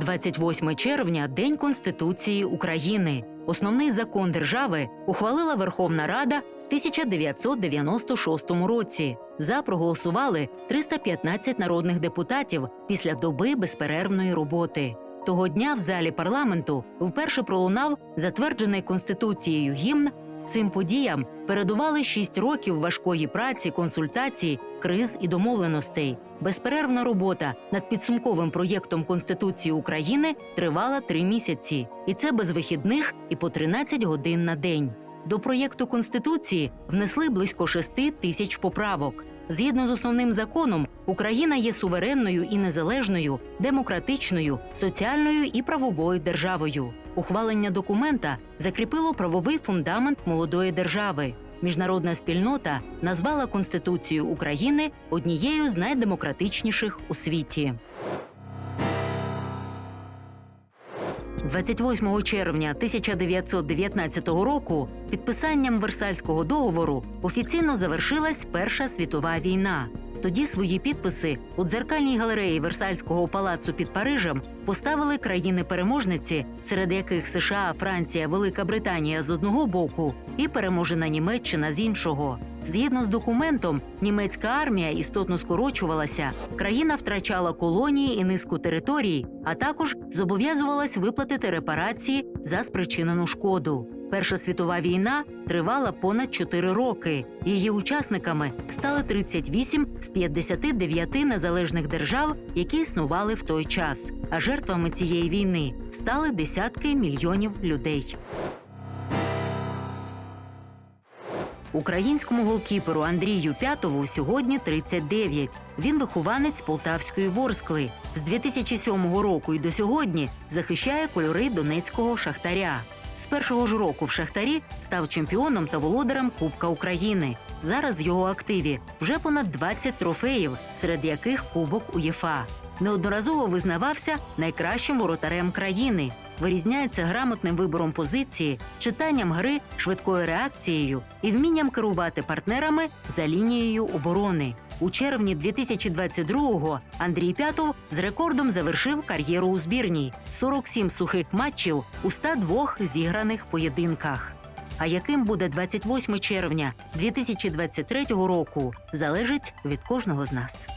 28 червня День Конституції України. Основний закон держави ухвалила Верховна Рада в 1996 році. За проголосували 315 народних депутатів після доби безперервної роботи. Того дня в залі парламенту вперше пролунав затверджений конституцією гімн. Цим подіям передували шість років важкої праці, консультацій, криз і домовленостей. Безперервна робота над підсумковим проєктом Конституції України тривала три місяці, і це без вихідних і по 13 годин на день. До проєкту Конституції внесли близько 6 тисяч поправок. Згідно з основним законом, Україна є суверенною і незалежною, демократичною, соціальною і правовою державою. Ухвалення документа закріпило правовий фундамент молодої держави. Міжнародна спільнота назвала Конституцію України однією з найдемократичніших у світі. 28 червня 1919 року підписанням Версальського договору офіційно завершилась Перша світова війна. Тоді свої підписи у дзеркальній галереї Версальського палацу під Парижем поставили країни-переможниці, серед яких США, Франція, Велика Британія з одного боку і переможена Німеччина з іншого. Згідно з документом, німецька армія істотно скорочувалася, країна втрачала колонії і низку територій, а також зобов'язувалась виплатити репарації за спричинену шкоду. Перша світова війна тривала понад 4 роки. Її учасниками стали 38 з 59 незалежних держав, які існували в той час. А жертвами цієї війни стали десятки мільйонів людей. Українському голкіперу Андрію П'ятову сьогодні 39. Він вихованець Полтавської Ворскли. З 2007 року і до сьогодні захищає кольори донецького шахтаря. З першого ж року в шахтарі став чемпіоном та володарем Кубка України. Зараз в його активі вже понад 20 трофеїв, серед яких Кубок УЄФА. Неодноразово визнавався найкращим воротарем країни. Вирізняється грамотним вибором позиції, читанням гри, швидкою реакцією і вмінням керувати партнерами за лінією оборони. У червні 2022-го Андрій П'ятов з рекордом завершив кар'єру у збірній 47 сухих матчів у 102 зіграних поєдинках. А яким буде 28 червня 2023 року, залежить від кожного з нас.